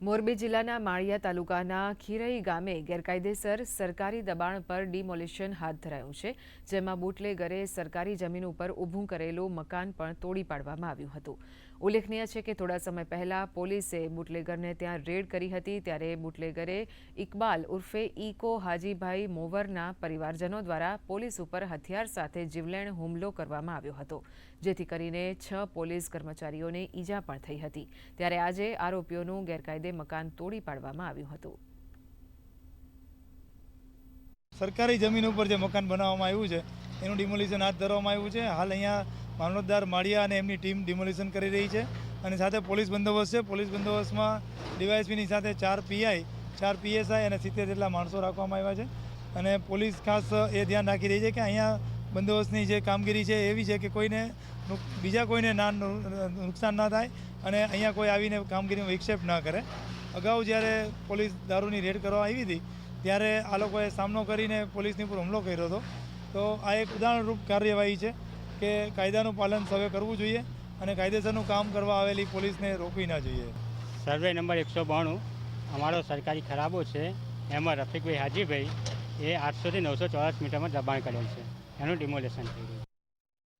મોરબી જિલ્લાના માળિયા તાલુકાના ખીરઈ ગામે ગેરકાયદેસર સરકારી દબાણ પર ડિમોલિશન હાથ ધરાયું છે, જેમાં બુટલેગરે સરકારી જમીન ઉપર ઊભું કરેલું મકાન પણ તોડી પાડવામાં આવ્યું હતું. ઉલ્લેખનીય છે કે થોડા સમય પહેલા પોલીસે બુટલેગરને ત્યાં રેડ કરી હતી, ત્યારે બુટલેગરે ઇકબાલ ઉર્ફે ઇકો હાજીભાઈ મોવરના પરિવારજનો દ્વારા પોલીસ ઉપર હથિયાર સાથે જીવલેણ હુમલો કરવામાં આવ્યો હતો, જેથી કરીને છ પોલીસ કર્મચારીઓને ઈજા પણ થઈ હતી. ત્યારે આજે આરોપીઓનું ગેરકાયદે મકાન તોડી પાડવામાં આવ્યું હતું. સરકારી જમીન ઉપર જે મકાન બનાવવામાં આવ્યું છે, એનું ડિમોલિશન હાથ ધરવામાં આવ્યું છે. હાલ અહીંયા મામલતદાર માળિયા અને એમની ટીમ ડિમોલિશન કરી રહી છે અને સાથે પોલીસ બંદોબસ્ત છે. પોલીસ બંદોબસ્તમાં ડીવાયએસપીની સાથે ચાર પીઆઈ, ચાર પીએસઆઈ અને સિત્તેર જેટલા માણસો રાખવામાં આવ્યા છે. અને પોલીસ ખાસ એ ધ્યાન રાખી રહી છે કે અહીંયા બંદોબસ્તની જે કામગીરી છે એવી છે કે કોઈને બીજા કોઈને ના, નુકસાન ના થાય અને અહીંયા કોઈ આવીને કામગીરીમાં વિક્ષેપ ના કરે. અગાઉ જ્યારે પોલીસ દારૂની રેડ કરવા આવી હતી, ત્યારે આ લોકોએ સામનો કરીને પોલીસની ઉપર હુમલો કર્યો હતો. તો આ એક ઉદાહરણરૂપ કાર્યવાહી છે કે કાયદાનું પાલન સૌએ કરવું જોઈએ અને કાયદેસરનું કામ કરવા આવેલી પોલીસને રોકવી ના જોઈએ. સર્વે નંબર એકસો બાણું. અમારો સરકારી ખરાબો છે. એમાં રફીકભાઈ હાજીભાઈ એ આઠસોથી નવસો ચોરસ મીટરમાં દબાણ કરેલ છે. એનું ડિમોલેશન થઈ ગયું.